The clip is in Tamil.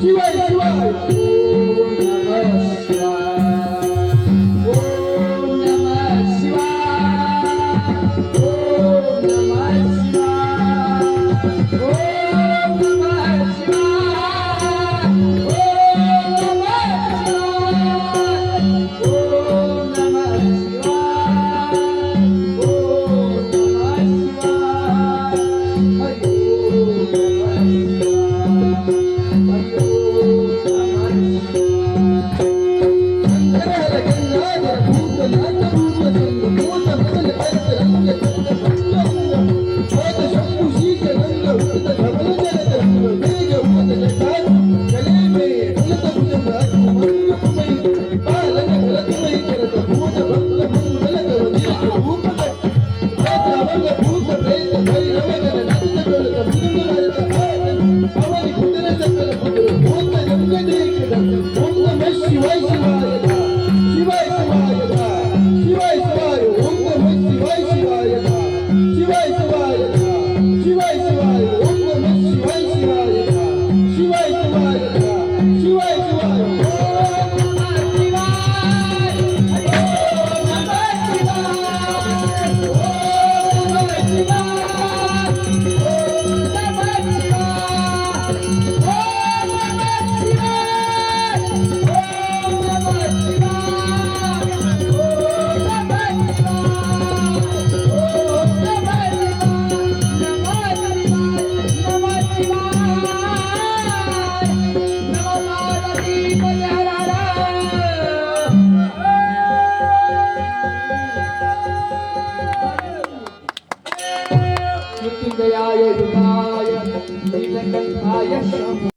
शिवाय Thank you. ஸ்மிருதிதயாய